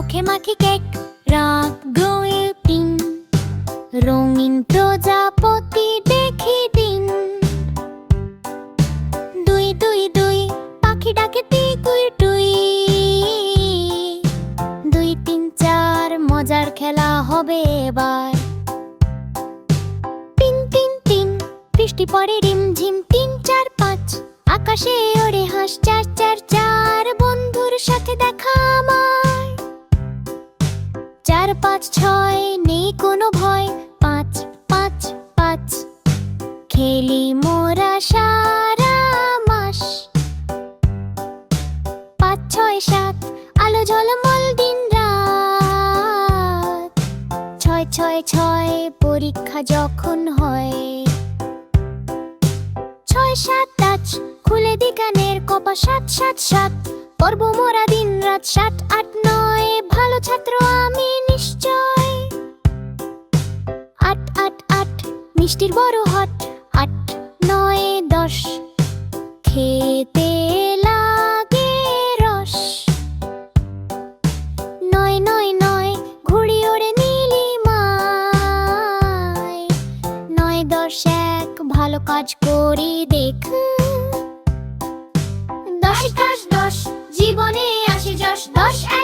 মাখে মাখে কেক গোল পিন রঙিন প্রজাপতি দেখি দিন। দুই দুই দুই, পাখি ডাকে টিকুই টুই দুই। তিন, চার, মজার খেলা হবে এবার। তিন তিন তিন, বৃষ্টি পড়ে রিম ঝিম তিন, চার, পাঁচ, আকাশে ওড়ে হাঁস, চার চার চার। চার পাঁচ ছয়, নেই কোনো ভয়। পাঁচ পাঁচ পাঁচ। খেলি মোরা সারা মাস। পাঁচ, ছয়, সাত, আলো ঝলমল দিন রাত। ছয় ছয় ছয়, পরীক্ষা যখন হয়। ছয়, সাত আজ খুলে দি কানের কপা সাত সাত সাত। পর্ব মোরা দিন মিষ্টির বড় হট, আট, নয়, দশ। খেতে লাগে রস। নয় নয় নয়, ঘুড়ি ওড়ে নীলিমায় নয়, দশ, এক, ভালো কাজ করি দেখ। দশ দশ দশ, জীবনে আসে যশ। দশ এক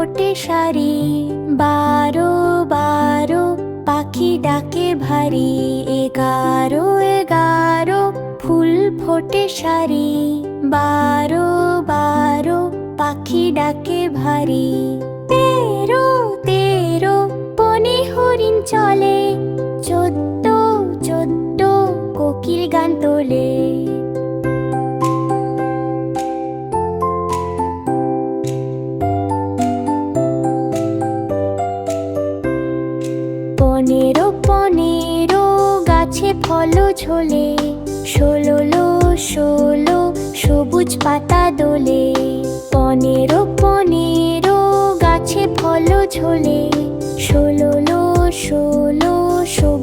ফোটে সারি বারো বারো, পাখি ডাকে ভারী, এগারো এগারো, ফুল ফোটে সারি বারো বারো, পাখি ডাকে ভারী। তেরো তেরো, বনে হরিণ চলে, চোদ্দ চোদ্দ, কোকিল গান তোলে। গাছে ফল ঝোলে, ষোলো ষোলো সবুজ পাতা দোলে। পনেরো পনেরো গাছে ফল ঝোলে, ষোলো ষোলো সবুজ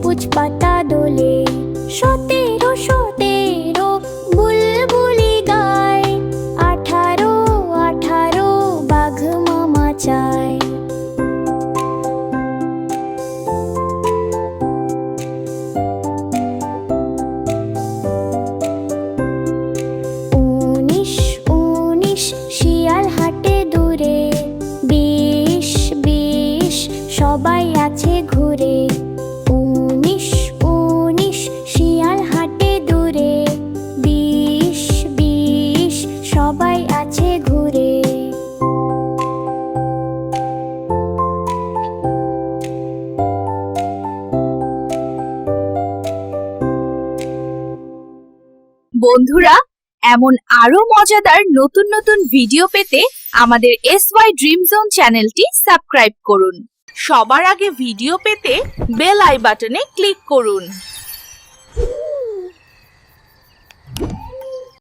বন্ধুরা, এমন আরও মজাদার নতুন নতুন ভিডিও পেতে আমাদের এস ওয়াই ড্রিম জোন চ্যানেলটি সাবস্ক্রাইব করুন। সবার আগে ভিডিও পেতে বেল আই বাটনে ক্লিক করুন।